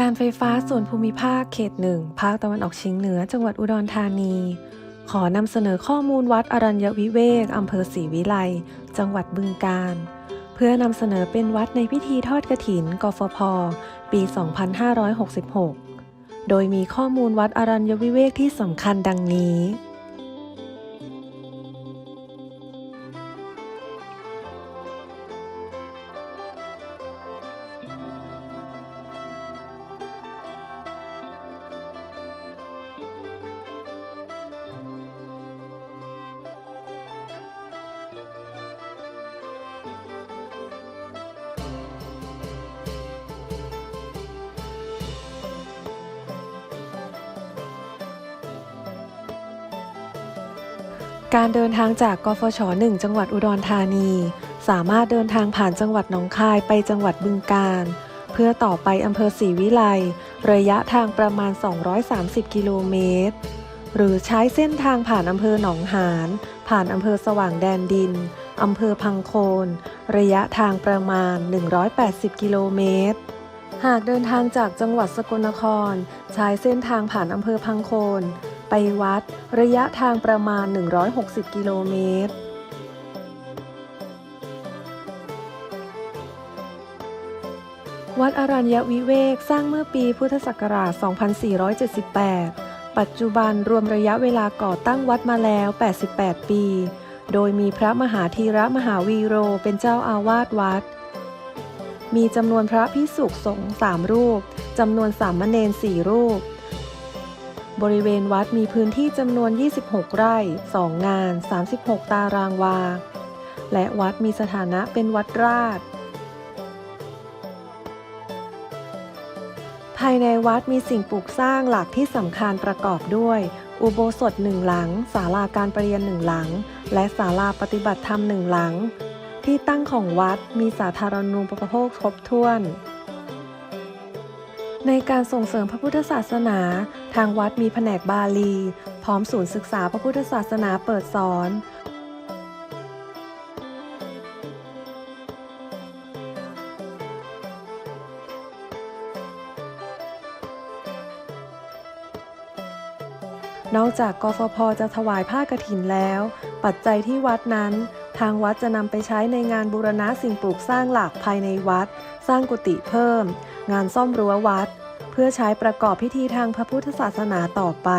การไฟฟ้าส่วนภูมิภาคเขตหนึ่งภาคตะวันออกเฉียงเหนือ จังหวัดอุดรธานี ขอนำเสนอข้อมูลวัดอรัญญวิเวกอำเภอศรีวิไลจังหวัดบึงกาฬเพื่อนำเสนอเป็นวัดในพิธีทอดกระถิน กฟพ ปี 2566 โดยมีข้อมูลวัดอรัญญวิเวกที่สำคัญดังนี้ การเดินทางจากกฟช 1 จังหวัดอุดรธานี สามารถเดินทางผ่านจังหวัดหนองคายไปจังหวัดบึงกาฬเพื่อต่อไปอำเภอศรีวิไลระยะทางประมาณ 230 กิโลเมตร หรือใช้เส้นทางผ่านอำเภอหนองหาน ผ่านอำเภอสว่างแดนดิน อำเภอพังโคน ระยะทางประมาณ 180 กิโลเมตรหากเดินทางจากจังหวัดสกลนคร ใช้เส้นทางผ่านอำเภอพังโคน ไปวัด ระยะทางประมาณ 160 กิโลเมตรวัดอรัญญวิเวกสร้างเมื่อปีพุทธศักราช 2478 ปัจจุบันรวมระยะเวลาก่อตั้งวัดมาแล้ว 88 ปี โดยมีพระมหาธีระมหาวีโรเป็นเจ้าอาวาสวัด มีจำนวนพระพิสุสงฆ์สามรูป จำนวนสามเณรสี่รูป บริเวณวัดมีพื้นที่จำนวน 26 ไร่ 2 งาน 36 ตารางวา และวัดมีสถานะเป็นวัดราช ภายในวัดมีสิ่งปลูกสร้างหลักที่สำคัญประกอบด้วย อุโบสถหนึ่งหลัง ศาลาการประเรียนหนึ่งหลัง และศาลาปฏิบัติธรรมหนึ่งหลัง ที่ตั้งของวัดมีสาธารณูปโภคครบถ้วน ในการส่งเสริมพระพุทธศาสนา ทางวัดมีแผนกบาลี พร้อมศูนย์ศึกษาพระพุทธศาสนาเปิดสอน นอกจากกฟพจะถวายผ้ากฐินแล้ว ปัจจัยที่วัดนั้น ทางวัดจะนำไปใช้ในงานบูรณะสิ่งปลูกสร้างหลักภายในวัด สร้างกุฏิเพิ่ม งานซ่อมรั้ววัด เพื่อใช้ประกอบพิธีทางพระพุทธศาสนาต่อไป